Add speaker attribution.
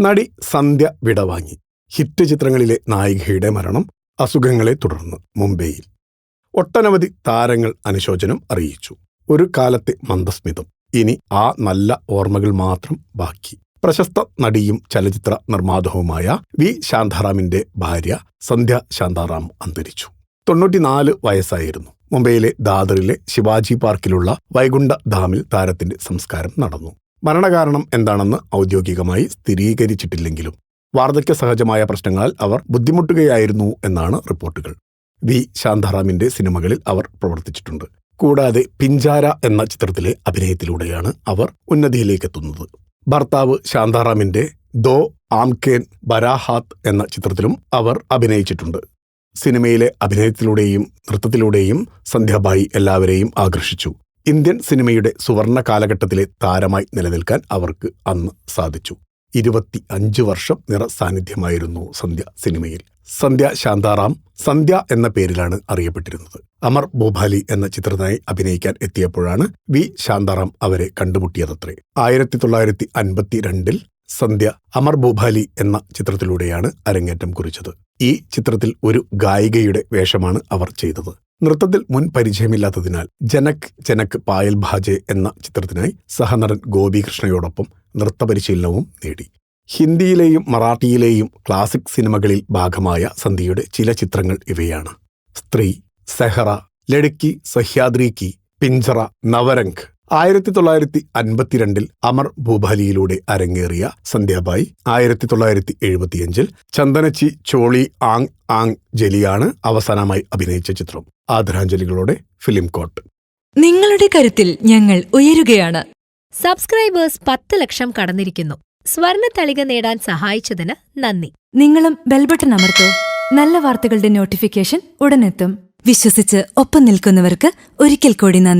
Speaker 1: നടി സന്ധ്യ വിടവാങ്ങി. ഹിറ്റ് ചിത്രങ്ങളിലെ നായികയുടെ മരണം അസുഖങ്ങളെ തുടർന്ന് മുംബൈയിൽ. ഒട്ടനവധി താരങ്ങൾ അനുശോചനം അറിയിച്ചു. ഒരു കാലത്തെ മന്ദസ്മിതം. ഇനി ആ നല്ല ഓർമ്മകൾ മാത്രം ബാക്കി. പ്രശസ്ത നടിയും ചലച്ചിത്ര നിർമ്മാതാവുമായ വി ശാന്താറാമിന്റെ ഭാര്യ സന്ധ്യ ശാന്താറാം അന്തരിച്ചു. തൊണ്ണൂറ്റിനാല് വയസ്സായിരുന്നു. മുംബൈയിലെ ദാദറിലെ ശിവാജി പാർക്കിലുള്ള വൈകുണ്ഠ ധാമിൽ താരത്തിന്റെ സംസ്കാരം നടന്നു. മരണകാരണം എന്താണെന്ന് ഔദ്യോഗികമായി സ്ഥിരീകരിച്ചിട്ടില്ലെങ്കിലും വാർദ്ധക്യ സഹജമായ പ്രശ്നങ്ങളാൽ അവർ ബുദ്ധിമുട്ടുകയായിരുന്നു എന്നാണ് റിപ്പോർട്ടുകൾ. വി. ശാന്താറാമിന്റെ സിനിമകളിൽ അവർ പ്രവർത്തിച്ചിട്ടുണ്ട്. കൂടാതെ പിഞ്ചാര എന്ന ചിത്രത്തിലെ അഭിനയത്തിലൂടെയാണ് അവർ ഉന്നതിയിലേക്കെത്തുന്നത്. ഭർത്താവ് ശാന്താറാമിന്റെ ദോ ആംകേൻ ബരാഹാത്ത് എന്ന ചിത്രത്തിലും അവർ അഭിനയിച്ചിട്ടുണ്ട്. സിനിമയിലെ അഭിനയത്തിലൂടെയും നൃത്തത്തിലൂടെയും സന്ധ്യാബായി എല്ലാവരെയും ആകർഷിച്ചു. ഇന്ത്യൻ സിനിമയുടെ സുവർണ കാലഘട്ടത്തിലെ താരമായി നിലനിൽക്കാൻ അവർക്ക് അന്ന് സാധിച്ചു. ഇരുപത്തി അഞ്ച് വർഷം നിറ സാന്നിധ്യമായിരുന്നു സന്ധ്യ സിനിമയിൽ. സന്ധ്യ ശാന്താറാം സന്ധ്യ എന്ന പേരിലാണ് അറിയപ്പെട്ടിരുന്നത്. അമർ ഭൂപാലി എന്ന ചിത്രത്തിനായി അഭിനയിക്കാൻ എത്തിയപ്പോഴാണ് വി ശാന്താറാം അവരെ കണ്ടുമുട്ടിയതത്രേ. ആയിരത്തി തൊള്ളായിരത്തി അൻപത്തിരണ്ടിൽ സന്ധ്യ അമർ ഭൂപാലി എന്ന ചിത്രത്തിലൂടെയാണ് അരങ്ങേറ്റം കുറിച്ചത്. ഈ ചിത്രത്തിൽ ഒരു ഗായികയുടെ വേഷമാണ് അവർ ചെയ്തത്. നൃത്തത്തിൽ മുൻ പരിചയമില്ലാത്തതിനാൽ ജനക് ജനക് പായൽ ഭാജെ എന്ന ചിത്രത്തിനായി സഹനടൻ ഗോപികൃഷ്ണയോടൊപ്പം നൃത്തപരിശീലനവും നേടി. ഹിന്ദിയിലെയും മറാഠിയിലെയും ക്ലാസിക് സിനിമകളിൽ ഭാഗമായ സന്ധ്യയുടെ ചില ചിത്രങ്ങൾ ഇവയാണ്. സ്ത്രീ സെഹറ ലടുക്കി സഹ്യാദ്രി കി പിഞ്ചറ നവരംഗ് ആയിരത്തി തൊള്ളായിരത്തി അൻപത്തിരണ്ടിൽ അമർ ഭൂപാലിയിലൂടെ അരങ്ങേറിയ സന്ധ്യാബായി ആയിരത്തി തൊള്ളായിരത്തി എഴുപത്തിയഞ്ചിൽ ചന്ദനച്ചി ചോളി ആങ് ആങ് ജലിയാണ് അവസാനമായി അഭിനയിച്ച ചിത്രം. ആദരാഞ്ജലികളോടെ ഫിലിം കോട്ട്.
Speaker 2: നിങ്ങളുടെ കരുത്തിൽ ഞങ്ങൾ ഉയരുകയാണ്.
Speaker 3: സബ്സ്ക്രൈബേഴ്സ് പത്ത് ലക്ഷം കടന്നിരിക്കുന്നു. സ്വർണ തളിക നേടാൻ സഹായിച്ചതിന് നന്ദി.
Speaker 2: നിങ്ങളും ബെൽബട്ടൺ അമർത്തോ. നല്ല വാർത്തകളുടെ നോട്ടിഫിക്കേഷൻ ഉടനെത്തും. വിശ്വസിച്ച് ഒപ്പം നിൽക്കുന്നവർക്ക് ഒരിക്കൽ കൂടി നന്ദി.